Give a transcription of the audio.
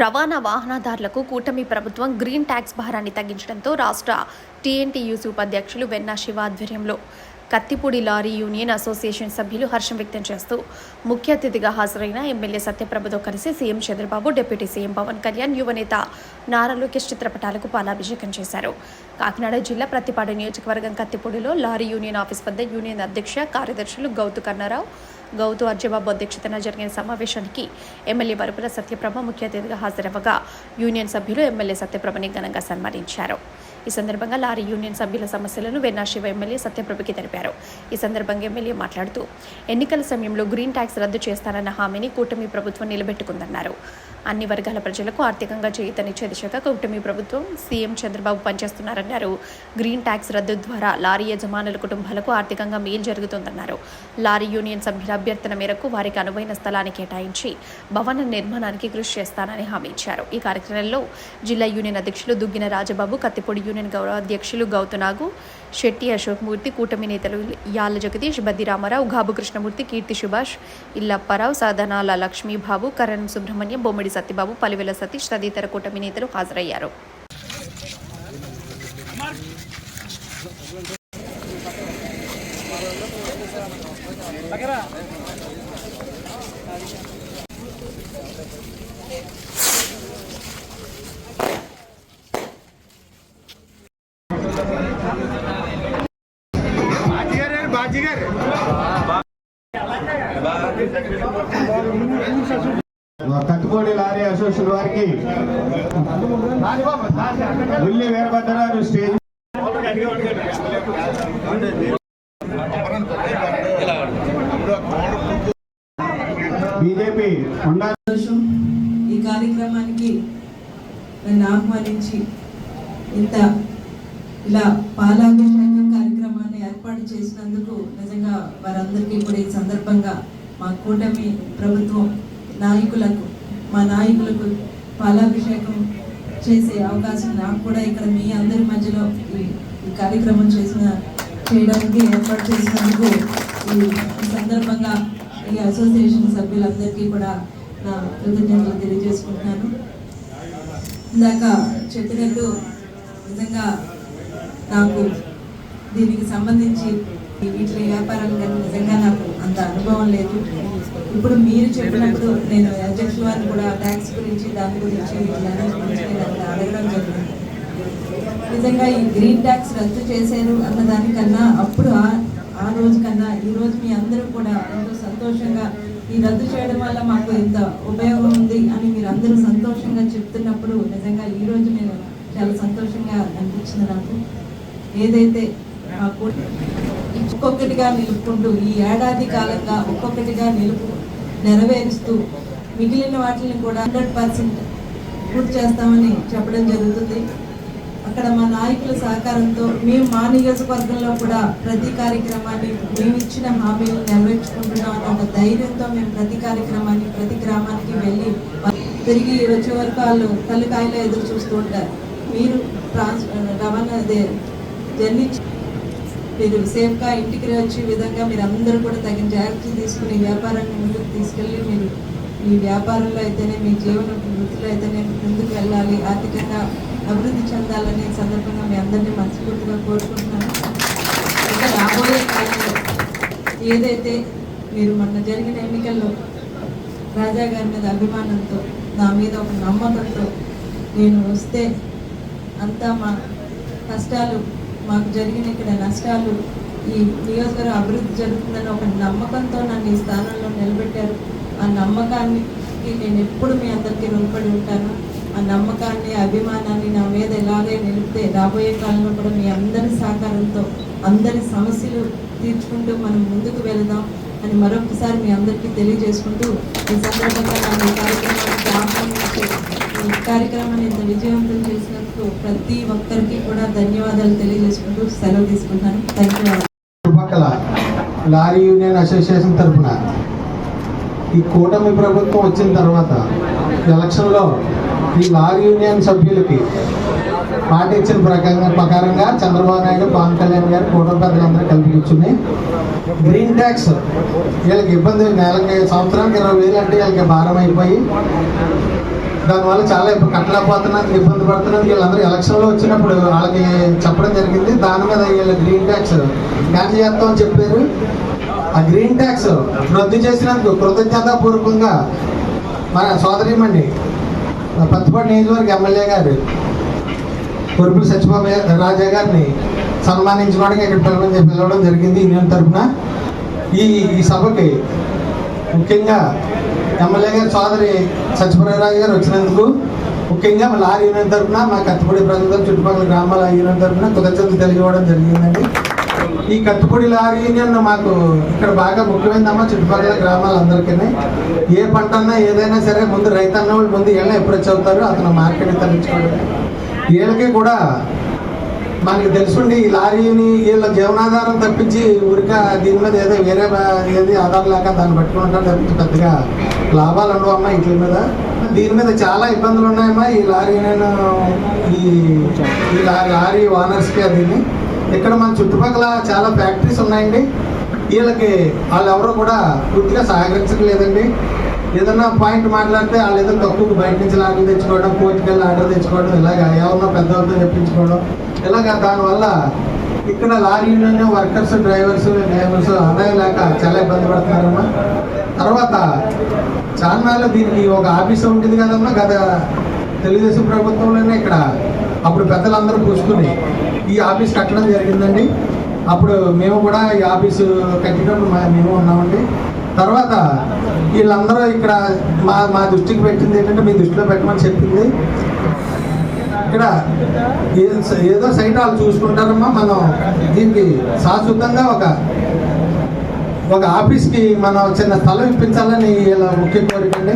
రవాణా వాహనదారులకు కూటమి ప్రభుత్వం గ్రీన్ ట్యాక్స్ భారాన్ని తగ్గించడంతో రాష్ట్ర టీఎన్టీయూసీ ఉపాధ్యక్షులు వెన్నా శివ ఆధ్వర్యంలో కత్తిపూడి లారీ యూనియన్ అసోసియేషన్ సభ్యులు హర్షం వ్యక్తం చేస్తూ ముఖ్య అతిథిగా హాజరైన ఎమ్మెల్యే సత్యప్రభతో కలిసి CM Chandrababu deputy CM Pawan Kalyan యువనేత నారా లోకేష్ చిత్రపటాలకు పాలాభిషేకం చేశారు. కాకినాడ జిల్లా ప్రతిపాడు నియోజకవర్గం కత్తిపూడిలో లారీ యూనియన్ ఆఫీస్ వద్ద యూనియన్ అధ్యక్ష కార్యదర్శులు గౌతు కన్నారావు. గౌతు అర్జబాబు అధ్యక్షతన జరిగిన సమావేశానికి ఎమ్మెల్యే వరపుల సత్యప్రభ ముఖ్య అతిథిగా హాజరవ్వగా యూనియన్ సభ్యులు ఎమ్మెల్యే సత్యప్రభని ఘనంగా సన్మానించారు. ఈ సందర్భంగా లారీ యూనియన్ సభ్యుల సమస్యలను వెన్నా శివ ఎమ్మెల్యే సత్యప్రభకి తెలిపారు. ఈ సందర్భంగా ఎమ్మెల్యే మాట్లాడుతూ ఎన్నికల సమయంలో గ్రీన్ ట్యాక్స్ రద్దు చేస్తానన్న హామీని కూటమి ప్రభుత్వం నిలబెట్టుకుందన్నారు. అన్ని వర్గాల ప్రజలకు ఆర్థికంగా చేయూతనిచ్చే దిశగా కూటమి ప్రభుత్వం సీఎం చంద్రబాబు పనిచేస్తున్నారన్నారు. గ్రీన్ ట్యాక్స్ రద్దు ద్వారా లారీ యజమానుల కుటుంబాలకు ఆర్థికంగా మేలు జరుగుతుందన్నారు. లారీ యూనియన్ సభ్యుల అభ్యర్థన మేరకు వారికి అనువైన స్థలాన్ని కేటాయించి భవన నిర్మాణానికి కృషి చేస్తానని హామీ ఇచ్చారు. ఈ కార్యక్రమంలో జిల్లా యూనియన్ అధ్యక్షులు దుగ్గిన రాజబాబు కత్తిపూడి యూనియన్ గౌరవ అధ్యక్షులు గౌతనాగు శెట్టి అశోక్మూర్తి కూటమి నేతలు యాళ్ళ జగదీష్ బద్ది రామారావు గాబు కృష్ణమూర్తి కీర్తి సుభాష్ ఇల్లప్పారావు సాధనాల లక్ష్మీబాబు కరణ్ సుబ్రహ్మణ్యం బొమ్మిడి సత్యబాబు పలివెల సతీష్ తదితర కూటమి నేతలు హాజరయ్యారు. బాజీగారు. బాజీగారు లారీ అసోసియేషన్ వారికి ఉల్లి వీరభద్రరాజు స్టేజ్ బీజేపీ ఈ కార్యక్రమానికి నన్ను ఆహ్వానించి ఇంత ఇలా పాలాభిషేకం కార్యక్రమాన్ని ఏర్పాటు చేసినందుకు నిజంగా వారందరికీ కూడా ఈ సందర్భంగా మా కూటమి ప్రభుత్వం నాయకులకు మా నాయకులకు పాలాభిషేకం చేసే అవకాశం నాకు కూడా ఇక్కడ మీ అందరి మధ్యలో ఈ కార్యక్రమం చేసిన చేయడానికి ఏర్పాటు చేసినందుకు ఈ ఈ సందర్భంగా ఈ అసోసియేషన్ సభ్యులందరికీ కూడా నా కృతజ్ఞతలు తెలియజేసుకుంటున్నాను. ఇందాక చెప్పినట్టు నిజంగా నాకు దీనికి సంబంధించి వీటి వ్యాపారం కానీ నిజంగా నాకు అంత అనుభవం లేదు. ఇప్పుడు మీరు చెప్పినప్పుడు నేను అధ్యక్షుల వారిని కూడా ట్యాక్స్ గురించి దాని గురించి అడగడం జరిగింది. నిజంగా ఈ గ్రీన్ ట్యాక్స్ రద్దు చేశారు అన్న దానికన్నా అప్పుడు ఆ రోజు కన్నా ఈ రోజు మీ అందరూ కూడా ఎంతో సంతోషంగా ఈ రద్దు చేయడం వల్ల మాకు ఎంత ఉపయోగం ఉంది అని మీరు అందరూ సంతోషంగా చెప్తున్నప్పుడు నిజంగా ఈ రోజు నేను చాలా సంతోషంగా అనిపించింది నాకు. ఏదైతే మా ఒక్కొక్కటిగా నిలుపుకుంటూ ఈ ఏడాది కాలంగా ఒక్కొక్కటిగా నిలుపు నెరవేరుస్తూ మిగిలిన వాటిని కూడా హండ్రెడ్ పర్సెంట్ పూర్తి చేస్తామని చెప్పడం జరుగుతుంది. అక్కడ మా నాయకుల సహకారంతో మేము మా నియోజకవర్గంలో కూడా ప్రతి కార్యక్రమాన్ని మేము ఇచ్చిన హామీలు నెరవేర్చుకుంటున్నాం అన్న ఒక ధైర్యంతో మేము ప్రతి కార్యక్రమాన్ని ప్రతి గ్రామానికి వెళ్ళి తిరిగి వచ్చే వరకు వాళ్ళు తల్లికాయలు ఎదురు చూస్తూ ఉంటారు. మీరు ట్రాన్స్ రవాణా అదే జర్నీ మీరు సేఫ్గా ఇంటికి వచ్చే విధంగా మీరు అందరూ కూడా తగిన జాగ్రత్తలు తీసుకుని వ్యాపారాన్ని ముందుకు తీసుకెళ్ళి మీరు మీ వ్యాపారంలో అయితేనే మీ జీవన వృత్తిలో అయితేనే ముందుకు వెళ్ళాలి. ఆర్థికంగా అభివృద్ధి చెందాలనే సందర్భంగా మీ అందరినీ మనస్ఫూర్తిగా కోరుకుంటున్నాను. ఇంకా రాబోయే కాలంలో ఏదైతే మీరు మొన్న జరిగిన ఎన్నికల్లో రాజా గారి మీద అభిమానంతో నా మీద ఒక నమ్మకంతో నేను వస్తే అంతా మా కష్టాలు మాకు జరిగిన ఇక్కడ నష్టాలు ఈ నియోజకవర్గం అభివృద్ధి జరుగుతుందని ఒక నమ్మకంతో నన్ను ఈ స్థానంలో నిలబెట్టారు. ఆ నమ్మకానికి నేను ఎప్పుడు మీ అందరికీ రుణపడి ఉంటాను. ఆ నమ్మకాన్ని అభిమానాన్ని నా మీద ఎలాగే నిలిపితే రాబోయే కాలంలో కూడా మీ అందరి సహకారంతో అందరి సమస్యలు తీర్చుకుంటూ మనం ముందుకు వెళదాం అని మరొకసారి మీ అందరికీ తెలియజేసుకుంటూ ఈ సందర్భంగా నన్ను ఈ కార్యక్రమానికి ఆహ్వానించి కార్యక్రమాన్ని ఇంత విజయవంతం చేసినందుకు ప్రతి ఒక్కరికి కూడా ధన్యవాదాలు తెలియజేసుకుంటూ సెలవు తీసుకుంటాను ధన్యవాదాలు. చుట్టుపక్కల లారీ యూనియన్ అసోసియేషన్ తరఫున ఈ కూటమి ప్రభుత్వం వచ్చిన తర్వాత ఎలక్షన్లో ఈ లారీ యూనియన్ సభ్యులకి మాట ఇచ్చిన ప్రకారంగా ప్రకారంగా చంద్రబాబు నాయుడు పవన్ కళ్యాణ్ గారు కూటమి పెద్దలందరూ కలిపి కూర్చుని గ్రీన్ ట్యాక్స్ వీళ్ళకి ఇబ్బంది నెలకి సంవత్సరానికి ఇరవై వేలు అంటే వీళ్ళకి భారం అయిపోయి దానివల్ల చాలా ఇప్పుడు కట్టలేకపోతున్నందుకు ఇబ్బంది పడుతున్నందుకు వీళ్ళందరూ ఎలక్షన్లో వచ్చినప్పుడు వాళ్ళకి చెప్పడం జరిగింది. దాని మీద వీళ్ళు గ్రీన్ ట్యాక్స్ బ్యాన్ చేస్తామని చెప్పారు. ఆ గ్రీన్ ట్యాక్స్ రద్దు చేసినందుకు కృతజ్ఞతాపూర్వకంగా మన సోదరిమండి పత్తిపాటి నియోజకవర్గ ఎమ్మెల్యే గారు కొరుపుల సత్యబాబు రాజా గారిని సన్మానించుకోవడానికి ఇక్కడ పిలవడం పిలవడం జరిగింది. యూనియన్ తరఫున ఈ ఈ సభకి ముఖ్యంగా ఎమ్మెల్యే గారి సోదరి సత్యప్రరాజు గారు వచ్చినందుకు ముఖ్యంగా మా లారీ యూనియన్ తరఫున మా కత్తిపూడి ప్రజల చుట్టుపక్కల గ్రామాల యూనియన్ తరఫున కృతజ్ఞతలు తెలియజేయడం జరిగిందండి. ఈ కత్తిపూడి లారీ యూనియన్ మాకు ఇక్కడ బాగా ముఖ్యమైనదమ్మా చుట్టుపక్కల గ్రామాలందరికీ ఏ పంట అన్నా ఏదైనా సరే ముందు రైతన్న వాళ్ళు ముందు వీళ్ళని ఎప్పుడు వచ్చి అవుతారు అతను మార్కెట్ తరలించుకోవడం. వీళ్ళకి కూడా మనకి తెలుసుండి ఈ లారీని వీళ్ళ జీవనాధారం తప్పించి ఊరిక దీని మీద ఏదో వేరే ఏది ఆధారం లేక దాన్ని పట్టుకుని తప్పించి పెద్దగా. లాభాలు ఉండవమ్మా ఇంటి మీద. దీని మీద చాలా ఇబ్బందులు ఉన్నాయమ్మా ఈ లారీ నేను ఈ ఈ లారీ ఓనర్స్కి దీన్ని ఇక్కడ మన చుట్టుపక్కల చాలా ఫ్యాక్టరీస్ ఉన్నాయండి. వీళ్ళకి వాళ్ళు కూడా పూర్తిగా సహకరించట్లేదండి. ఏదన్నా పాయింట్ మాట్లాడితే వాళ్ళు ఏదో తక్కువ బయట నుంచి ఆర్డర్ తెచ్చుకోవడం కోర్టుకెళ్ళి ఆర్డర్ తెచ్చుకోవడం ఇలాగ ఎవరినో పెద్దవాళ్ళతో చెప్పించుకోవడం ఇలాగ దానివల్ల ఇక్కడ లారీ వర్కర్స్ డ్రైవర్స్ డ్రైవర్స్ ఆదాయం లేక చాలా ఇబ్బంది పడుతున్నారమ్మా. తర్వాత చాన్నాళ్ళు దీనికి ఒక ఆఫీస్ ఉంటుంది కదమ్మా గత తెలుగుదేశం ప్రభుత్వంలోనే ఇక్కడ. అప్పుడు పెద్దలందరూ కూర్చుని ఈ ఆఫీస్ కట్టడం జరిగిందండి. అప్పుడు మేము కూడా ఈ ఆఫీసు కట్టినప్పుడు మేము ఉన్నామండి. తర్వాత వీళ్ళందరూ ఇక్కడ మా మా దృష్టికి పెట్టింది ఏంటంటే మీ దృష్టిలో పెట్టమని చెప్పింది. ఇక్కడ ఏదో సైట్ వాళ్ళు చూసుకుంటారమ్మా మనం. దీనికి శాశ్వతంగా ఒక ఒక ఆఫీస్కి మనం చిన్న స్థలం ఇప్పించాలని ఇలా ముఖ్య కోరిక అండి.